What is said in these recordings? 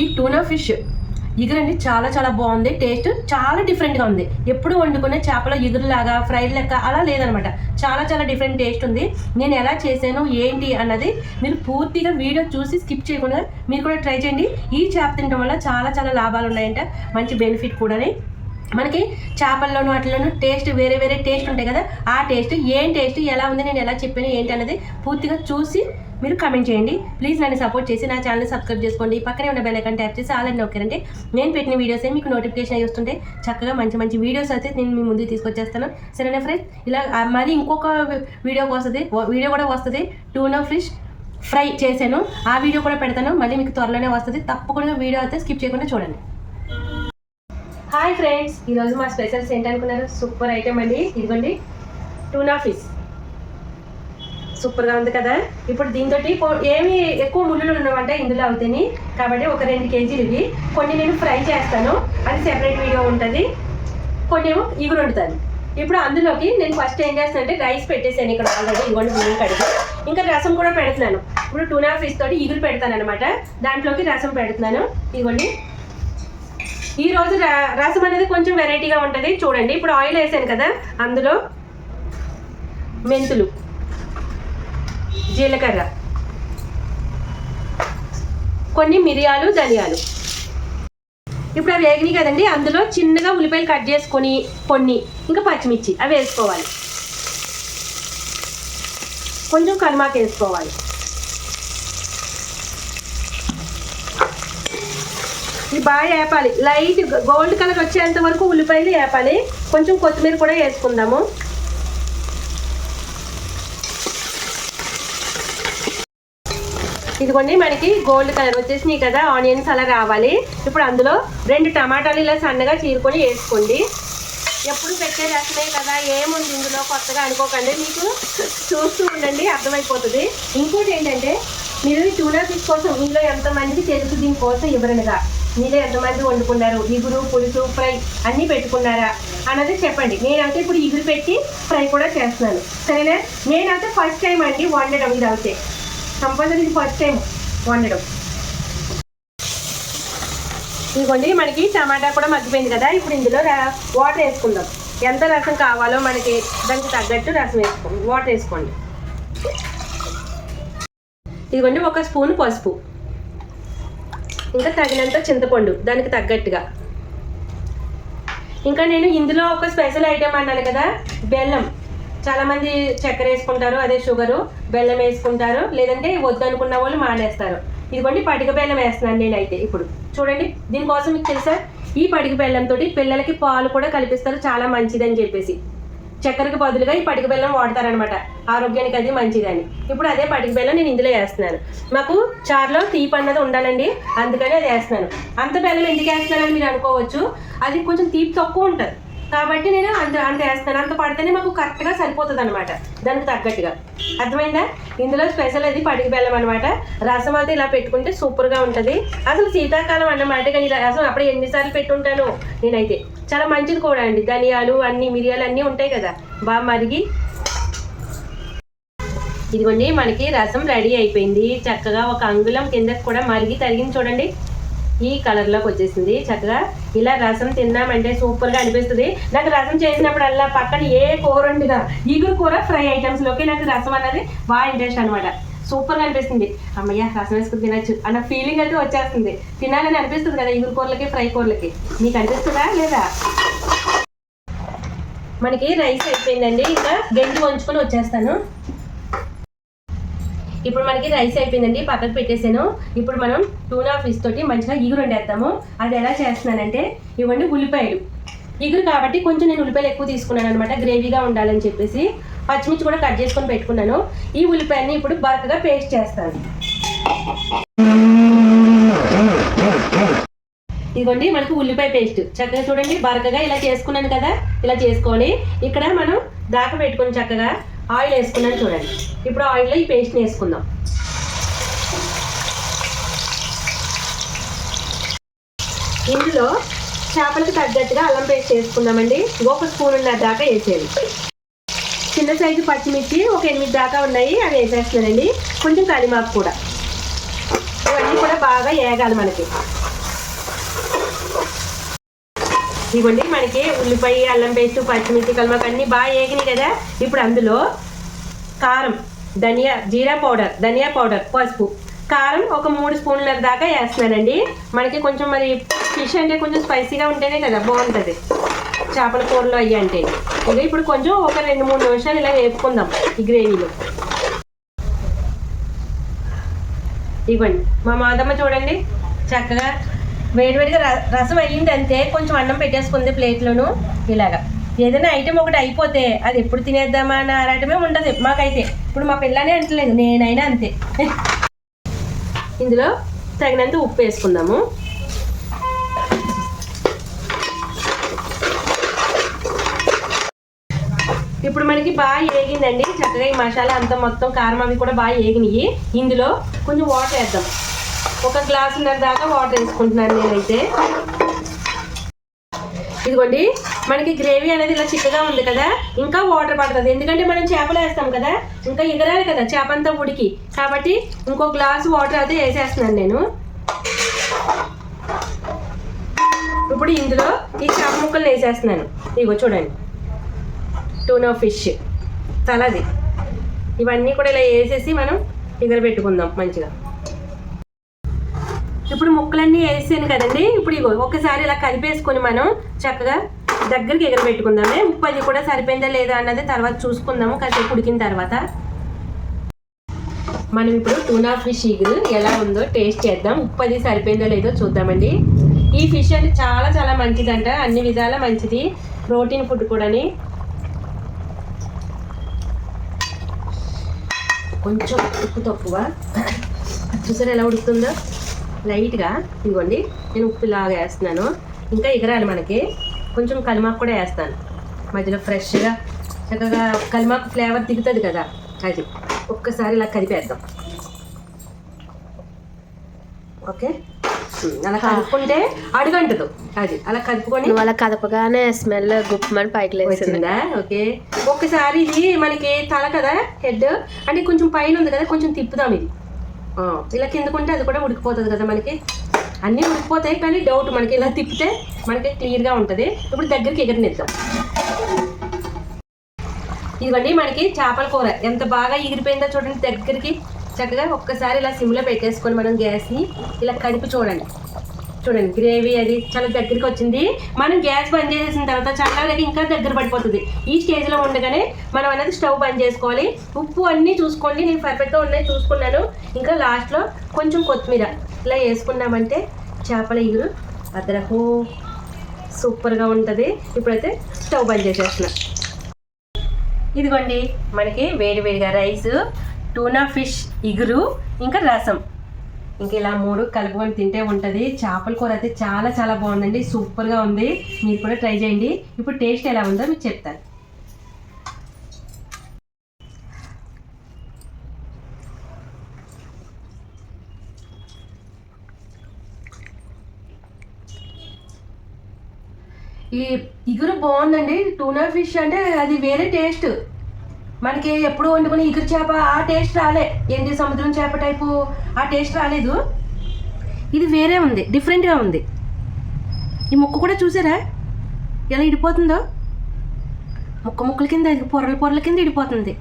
ఈ tuna fish ఇగురండి చాలా చాలా బాగుంది. టేస్ట్ చాలా డిఫరెంట్గా ఉంది. ఎప్పుడు వండుకునే చేపల ఇగురులాగా ఫ్రై లెక్క అలా లేదనమాట. చాలా చాలా డిఫరెంట్ టేస్ట్ ఉంది. నేను ఎలా చేశాను ఏంటి అన్నది మీరు పూర్తిగా వీడియో చూసి స్కిప్ చేయకుండా మీరు కూడా ట్రై చేయండి. ఈ చేప తినడం వల్ల చాలా చాలా లాభాలు ఉన్నాయంట. మంచి బెనిఫిట్ కూడాని. మనకి చేపల్లోనూ వాటిలోనూ టేస్ట్ వేరే వేరే టేస్ట్ ఉంటాయి కదా. ఆ టేస్ట్ ఏం టేస్ట్ ఎలా ఉంది నేను ఎలా చెప్పాను ఏంటి అనేది పూర్తిగా చూసి మీరు కమెంట్ చేయండి. ప్లీజ్ నన్ను సపోర్ట్ చేసి నా ఛానల్ సబ్స్క్రైబ్ చేసుకోండి. పక్కనే ఉన్న బెల్ ఐకాన్ ట్యాప్ చేసి ఆల్రెడీ నొక్కారంటే నేను పెట్టిన వీడియోసే మీకు నోటిఫికేషన్ అయ్యి వస్తుంటే చక్కగా మంచి మంచి వీడియోస్ అయితే నేను మీ ముందు తీసుకొచ్చేస్తాను. సరేనా ఫ్రెండ్స్ ఇలా మరీ మరి ఇంకొక వీడియోకి వస్తుంది. వీడియో కూడా వస్తుంది. టూనో ఫిష్ ఫ్రై చేశాను. ఆ వీడియో కూడా పెడతాను. మళ్ళీ మీకు త్వరలోనే వస్తుంది. తప్పకుండా వీడియో అయితే స్కిప్ చేయకుండా చూడండి. హాయ్ ఫ్రెండ్స్ ఈరోజు మా స్పెషల్స్ ఏంటనుకున్నారు? సూపర్ ఐటమ్ అండి. ఇదిగోండి. టూనా ఫిష్ సూపర్గా ఉంది కదా. ఇప్పుడు దీంతో ఏమి ఎక్కువ ముళ్ళు ఉండవంట ఇందులో అవుతాయి కాబట్టి ఒక రెండు కేజీలు ఇవి. కొన్ని నేను ఫ్రై చేస్తాను. అది సెపరేట్ వీడియో ఉంటుంది. కొన్ని ఏమో ఇగురు వండుతాను. ఇప్పుడు అందులోకి నేను ఫస్ట్ ఏం చేస్తానంటే రైస్ పెట్టేసాను ఇక్కడ ఆల్రెడీ. ఇగోండి బియ్యం కడిగి. ఇంకా రసం కూడా పెడుతున్నాను. ఇప్పుడు టూనా ఫిష్ తోటి ఇగురు పెడతాను అనమాట దాంట్లోకి రసం పెడుతున్నాను. ఇదిగోండి. ఈ రోజు రసం అనేది కొంచెం వెరైటీగా ఉంటుంది. చూడండి. ఇప్పుడు ఆయిల్ వేసాను కదా. అందులో మెంతులు. జీలకర్ర. కొన్ని మిరియాలు ధనియాలు. ఇప్పుడు అవి వేగినాయి కదండి అందులో చిన్నగా ఉల్లిపాయలు కట్ చేసుకొని కొన్ని ఇంకా పచ్చిమిర్చి అవి వేసుకోవాలి. కొంచెం కనుమాకు వేసుకోవాలి. ఇది బాగా వేపాలి. లైట్ గోల్డ్ కలర్ వచ్చేంత వరకు ఉల్లిపాయలు వేపాలి. కొంచెం కొత్తిమీర కూడా వేసుకుందాము. ఇదిగోండి మనకి గోల్డ్ కలర్ వచ్చేసినాయి కదా ఆనియన్స్ అలా రావాలి. ఇప్పుడు అందులో రెండు టమాటాలు ఇలా సన్నగా చీరుకొని వేసుకోండి. ఎప్పుడు పెట్టే రసమే కదా ఏముంది ఇందులో కొత్తగా అనుకోకండి. మీకు చూస్తూ ఉండండి అర్థమైపోతుంది. ఇంకోటి ఏంటంటే మీరు ఈ టూనా ఫిష్ కోసం మీలో ఎంతమందికి తెలుసు దీనికోసం వివరణగా మీలో ఎంతమంది వండుకున్నారు? ఇగురు పులుసు ఫ్రై అన్నీ పెట్టుకున్నారా? అన్నది చెప్పండి. నేనైతే ఇప్పుడు ఇగురు పెట్టి ఫ్రై కూడా చేస్తున్నాను. సరేనా? నేనైతే ఫస్ట్ టైం అండి వండడం ఇది అయితే కంపల్సరీ ఇది ఫస్ట్ టైం వండడం. ఇదిగోండి మనకి టమాటా కూడా మగ్గిపోయింది కదా ఇప్పుడు ఇందులో వాటర్ వేసుకుందాం. ఎంత రసం కావాలో మనకి దానికి తగ్గట్టు రసం వేసుకోండి వాటర్ వేసుకోండి. ఇదిగోండి ఒక స్పూన్ పసుపు. ఇంకా తగినంత చింతపండు దానికి తగ్గట్టుగా. ఇంకా నేను ఇందులో ఒక స్పెషల్ ఐటెం అన్నాను కదా బెల్లం. చాలా మంది చక్కెర వేసుకుంటారు అదే షుగరు బెల్లం వేసుకుంటారు లేదంటే వద్దు అనుకున్న వాళ్ళు మానేస్తారు. ఇదిగోండి పటిక బెల్లం వేస్తున్నాను నేనైతే ఇప్పుడు. చూడండి దీనికోసం మీకు తెలుసా? ఈ పటిక బెల్లంతో పిల్లలకి పాలు కూడా కల్పిస్తారు చాలా మంచిదని చెప్పేసి. చక్కెరకు బదులుగా ఈ పటిక బెల్లం వాడతారనమాట ఆరోగ్యానికి అది మంచిదని. ఇప్పుడు అదే పటిక బెల్లం నేను ఇందులో వేస్తున్నాను. మాకు చారులో తీపి అన్నది ఉండాలండి అందుకని అది వేస్తున్నాను. అంత బెల్లం ఎందుకు వేస్తున్నానని మీరు అనుకోవచ్చు. అది కొంచెం తీపి తక్కువ ఉంటుంది. కాబట్టి నేను అంత అంత వేస్తాను. అంత పడితేనే మాకు కరెక్ట్గా సరిపోతుంది అనమాట దానికి తగ్గట్టుగా. అర్థమైందా? ఇందులో స్పెషల్ అది పడికి బెల్లం అనమాట రసం అయితే ఇలా పెట్టుకుంటే సూపర్గా ఉంటుంది. అసలు శీతాకాలం అన్నమాట కానీ రసం అప్పుడు ఎన్నిసార్లు పెట్టుంటాను నేనైతే. చాలా మంచిది కూడా అండి. ధనియాలు అన్ని మిరియాలు అన్నీ ఉంటాయి కదా. బాగా మరిగి. ఇదిగోండి మనకి రసం రెడీ అయిపోయింది. చక్కగా ఒక అంగుళం కిందకి కూడా మరిగి తరిగింది చూడండి. ఈ కలర్లోకి వచ్చేసింది. చక్కగా ఇలా రసం తిన్నామంటే సూపర్గా అనిపిస్తుంది. నాకు రసం చేసినప్పుడల్లా పక్కన ఏ కూర వండినా ఈగురు కూర ఫ్రై ఐటమ్స్లోకి నాకు రసం అన్నది బాగా ఇంట్రెస్ట్ అనమాట సూపర్గా అనిపిస్తుంది. అమ్మయ్య రసం వేసుకుని తినచ్చు అన్న ఫీలింగ్ అయితే వచ్చేస్తుంది. తినాలని అనిపిస్తుంది కదా ఈగురు కూరలకి ఫ్రై కూరలకి. మీకు అనిపిస్తుందా లేదా? మనకి రైస్ అయిపోయిందండి. ఇంకా గంజి వంచుకొని వచ్చేస్తాను. ఇప్పుడు మనకి రైస్ అయిపోయిందండి పక్కకు పెట్టేసాను. ఇప్పుడు మనం టూనా ఫిష్ తోటి మంచిగా ఇగురు వండేద్దాము. అది ఎలా చేస్తున్నానంటే ఇవ్వండి ఉల్లిపాయలు. ఇగురు కాబట్టి కొంచెం నేను ఉల్లిపాయలు ఎక్కువ తీసుకున్నాను అనమాట గ్రేవీగా ఉండాలని చెప్పేసి. పచ్చిమిర్చి కూడా కట్ చేసుకొని పెట్టుకున్నాను. ఈ ఉల్లిపాయని ఇప్పుడు బరకగా పేస్ట్ చేస్తాను. ఇదిగోండి మనకు ఉల్లిపాయ పేస్ట్. చక్కగా చూడండి బరకగా ఇలా చేసుకున్నాను కదా ఇలా చేసుకోవాలి. ఇక్కడ మనం దాకా పెట్టుకొని చక్కగా. ఆయిల్ వేసుకున్నాను చూడండి. ఇప్పుడు ఆయిల్లో ఈ పేస్ట్ని వేసుకుందాం. ఇందులో చేపలకు తగ్గట్టుగా అల్లం పేస్ట్ వేసుకుందామండి. ఒక స్పూన్ ఉన్న దాకా వేసేది చిన్న సైజు పచ్చిమిర్చి ఒక ఎనిమిది దాకా ఉన్నాయి. అవి వేసేస్తున్నానండి. కొంచెం కరిమాకు కూడా. ఇవన్నీ కూడా బాగా వేగాలి మనకి. ఇవ్వండి మనకి ఉల్లిపాయ అల్లం పేస్ట్ పచ్చిమిర్చి కలమాకు అన్నీ బాగా వేగినాయి కదా. ఇప్పుడు అందులో కారం ధనియా జీరా పౌడర్ ధనియా పౌడర్ పసుపు. కారం ఒక మూడు స్పూన్ల దాకా వేస్తున్నానండి. మనకి కొంచెం మరి ఫిష్ అంటే కొంచెం స్పైసీగా ఉంటేనే కదా బాగుంటుంది. చేపల కూరలో అయ్యి అంటే. ఇక ఇప్పుడు కొంచెం ఒక రెండు మూడు నిమిషాలు ఇలా వేపుకుందాం ఈ గ్రేవీలో. ఇవ్వండి మా మాదమ్మ చూడండి చక్కగా వేడివేడిగా రసం అయ్యింది అంతే కొంచెం అన్నం పెట్టేసుకుంది ప్లేట్లోను. ఇలాగా. ఏదైనా ఐటెం ఒకటి అయిపోతే అది ఎప్పుడు తినేద్దామా అన్న ఆరాటమే ఉండదు మాకైతే. ఇప్పుడు మా పిల్లనే అంటలేదు నేనైనా అంతే. ఇందులో తగినంత ఉప్పు వేసుకుందాము. ఇప్పుడు మనకి బాగా ఏగిందండి. చక్కగా ఈ మసాలా అంతా మొత్తం కారం అవి కూడా బాగా ఏగినాయి ఇందులో కొంచెం వాటర్ వేద్దాం. ఒక గ్లాసున్నర దాకా వాటర్ వేసుకుంటున్నాను నేనైతే. ఇదిగోండి మనకి గ్రేవీ అనేది ఇలా చిక్కగా ఉంది కదా ఇంకా వాటర్ పడుతుంది. ఎందుకంటే మనం చేపలు వేస్తాం కదా ఇంకా ఎగరాలి కదా చేప అంతా ఉడికి. కాబట్టి ఇంకో గ్లాస్ వాటర్ అయితే వేసేస్తున్నాను నేను. ఇప్పుడు ఇందులో ఈ చేప ముక్కలు వేసేస్తున్నాను. ఇగో చూడండి. టూనో ఫిష్ తలది. ఇవన్నీ కూడా ఇలా వేసేసి మనం ఎగర పెట్టుకుందాం మంచిగా. ఇప్పుడు ముక్కలన్నీ వేసాను కదండి. ఇప్పుడు ఇగో ఒకసారి ఇలా కలిపేసుకొని మనం చక్కగా దగ్గరికి ఎగరబెట్టుకుందామే. ఉప్పు అది కూడా సరిపోయిందా లేదా అన్నది తర్వాత చూసుకుందాము. కాసేపు ఉడికిన తర్వాత మనం ఇప్పుడు టూనా ఫిష్ ఇగురు ఎలా ఉందో టేస్ట్ చేద్దాం. ఉప్పు అది సరిపోయిందో లేదో చూద్దామండి. ఈ ఫిష్ అంటే చాలా చాలా మంచిదంట. అన్ని విధాల మంచిది. ప్రోటీన్ ఫుడ్ కూడాని. కొంచెం ఉప్పు తక్కువ. చూసారు ఎలా ఉడుకుతుందో? లైట్గా ఇదిగోండి నేను ఉప్పు ఇలాగా వేస్తున్నాను. ఇంకా ఎగరాలి మనకి. కొంచెం కలిమాకు కూడా వేస్తాను. మధ్యలో ఫ్రెష్గా చక్కగా కలిమాకు ఫ్లేవర్ దిగుతుంది కదా అది. ఒక్కసారి ఇలా కలిపేద్దాం. ఓకే? అలా కలుపుకుంటే అడుగంటదు. అది అలా కలుపుకొని అలా కదపగానే స్మెల్ గుప్పమని పైకి లేచింది. ఓకే. ఒకసారి ఇది మనకి తల కదా హెడ్. అంటే కొంచెం పైన ఉంది కదా కొంచెం తిప్పుదాం ఇది. ఇలా కిందకుంటే అది కూడా ఉడికిపోతుంది కదా మనకి. అన్నీ ఉడికిపోతాయి కానీ డౌట్ మనకి ఇలా తిప్పితే మనకి క్లియర్గా ఉంటుంది. ఇప్పుడు దగ్గరికి ఎగరనిద్దాం. ఇదిగోండి మనకి చేపల కూర. ఎంత బాగా ఎగిరిపోయిందో చూడండి దగ్గరికి. చక్కగా ఒక్కసారి ఇలా సిమ్లో పెట్టేసుకొని మనం గ్యాస్ని ఇలా కడిపి చూడండి. చూడండి గ్రేవీ అది చాలా దగ్గరికి వచ్చింది. మనం గ్యాస్ బంద్ చేసేసిన తర్వాత చల్లగా ఇంకా దగ్గర పడిపోతుంది. ఈ స్టేజ్లో ఉండగానే మనం అనేది స్టవ్ బంద్ చేసుకోవాలి. ఉప్పు అన్నీ చూసుకోండి. నేను పర్ఫెక్ట్గా ఉన్నాయి చూసుకున్నాను. ఇంకా లాస్ట్లో కొంచెం కొత్తిమీర. ఇలా వేసుకున్నామంటే చేపల ఇగురు అదరకు సూపర్గా ఉంటుంది. ఇప్పుడైతే స్టవ్ బంద్ చేసేస్తున్నా. ఇదిగోండి మనకి వేడివేడిగా రైస్ టూనా ఫిష్ ఇగురు ఇంకా రసం. ఇంకా ఇలా మూడు కలుపుకొని తింటే ఉంటుంది. చేపల కూర అయితే చాలా చాలా బాగుందండి. సూపర్గా ఉంది. మీరు కూడా ట్రై చేయండి. ఇప్పుడు టేస్ట్ ఎలా ఉందో మీకు చెప్తాను. ఈ ఇగురు బాగుందండి. టూనా ఫిష్ అంటే అది వేరే టేస్ట్. మనకి ఎప్పుడు వండుకునే ఇగురు చేప ఆ టేస్ట్ రాలే. ఏంటి సముద్రం చేప టైపు? ఆ టేస్ట్ రాలేదు. ఇది వేరే ఉంది డిఫరెంట్గా ఉంది. ఈ ముక్క కూడా చూసారా? ఎలా ఇడిపోతుందో? ముక్క ముక్కల కింద ఇది పొరల పొరల కింద ఇడిపోతుంది.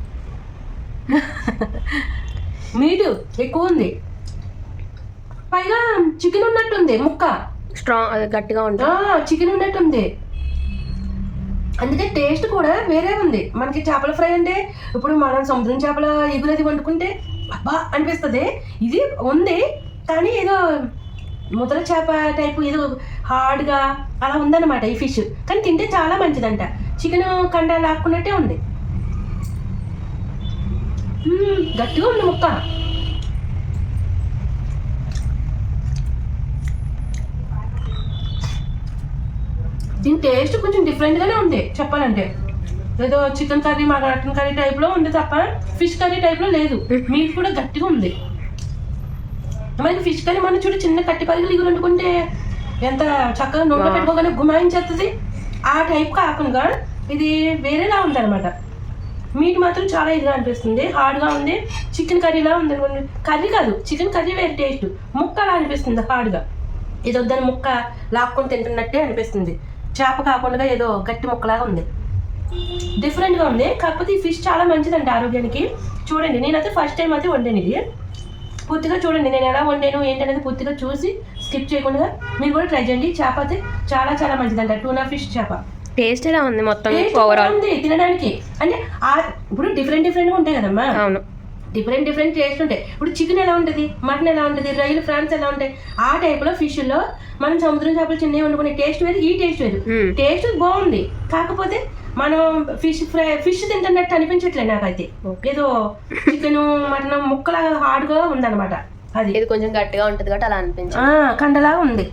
మీటు ఎక్కువ ఉంది. పైగా చికెన్ ఉన్నట్టుంది ముక్క. స్ట్రాంగ్ గట్టిగా ఉంటుంది చికెన్ ఉన్నట్టుంది. అందుకే టేస్ట్ కూడా వేరే ఉంది. మనకి చేపల ఫ్రై అంటే ఇప్పుడు మనం సముద్రం చేపల ఎగురది వండుకుంటే అబ్బా అనిపిస్తుంది. ఇది ఉంది కానీ ఏదో ముద్ర చేప టైపు ఏదో హార్డ్గా అలా ఉందన్నమాట ఈ ఫిష్. కానీ తింటే చాలా మంచిదంట. చికెన్ కండ లాక్కున్నట్టే ఉంది. గట్టిగా ఉంది ముక్క. దీని టేస్ట్ కొంచెం డిఫరెంట్గానే ఉంది చెప్పాలంటే. ఏదో చికెన్ కర్రీ మా మటన్ కర్రీ టైప్లో ఉంది తప్ప ఫిష్ కర్రీ టైప్లో లేదు. మీట్ కూడా గట్టిగా ఉంది. మనకి ఫిష్ కర్రీ మనం చూడు చిన్న కట్టి పరిగలు ఇగురు వండుకుంటే ఎంత చక్కగా నూనె పెట్టుకోగానే గుమాయించేస్తుంది ఆ టైప్ కాకుండా ఇది వేరేలా ఉంది అనమాట మీట్ మాత్రం చాలా ఇదిగా అనిపిస్తుంది హార్డ్గా ఉంది చికెన్ కర్రీలా ఉంది అనుకోండి కర్రీ కాదు చికెన్ కర్రీ వేరే టేస్ట్. ముక్క అలా అనిపిస్తుంది హార్డ్గా. ఇది వద్దని ముక్క లాక్కొని తింటున్నట్టే అనిపిస్తుంది. చేప కాకుండా ఏదో గట్టి ముక్కలాగా ఉంది. డిఫరెంట్గా ఉంది. కాకపోతే ఈ ఫిష్ చాలా మంచిదండి ఆరోగ్యానికి. చూడండి నేనైతే ఫస్ట్ టైం అయితే వండాను ఇది. పూర్తిగా చూడండి నేను ఎలా వండాను ఏంటనేది పూర్తిగా చూసి స్కిప్ చేయకుండా మీరు కూడా ట్రై చేయండి. చేప అయితే చాలా చాలా మంచిదంట. టూనా ఫిష్ చేప. టేస్ట్ ఎలా ఉంది మొత్తం ఓవరాల్ బాగుంది తినడానికి. అంటే ఇప్పుడు డిఫరెంట్ డిఫరెంట్గా ఉంటాయి కదమ్మా. అవును. డిఫరెంట్ డిఫరెంట్ టేస్ట్ ఉంటాయి. ఇప్పుడు చికెన్ ఎలా ఉంటుంది? మటన్ ఎలా ఉంటుంది? రైలు ఫ్రాన్స్ ఎలా ఉంటాయి? ఆ టైప్లో ఫిష్లో మనం సముద్రం చేపలు చిన్నవి వండుకునే టేస్ట్ వేరు ఈ టేస్ట్ వేరు. టేస్ట్ బాగుంది. కాకపోతే మనం ఫిష్ ఫ్రై ఫిష్ తింటున్నట్టు అనిపించట్లేదు నాకైతే. ఏదో చికెన్ మటన్ ముక్కలాగా హార్డ్గా ఉందన్నమాట. అది. ఇది కొంచెం గట్టిగా ఉంటుంది కాబట్టి అలా అనిపించింది. కండలాగా ఉంది.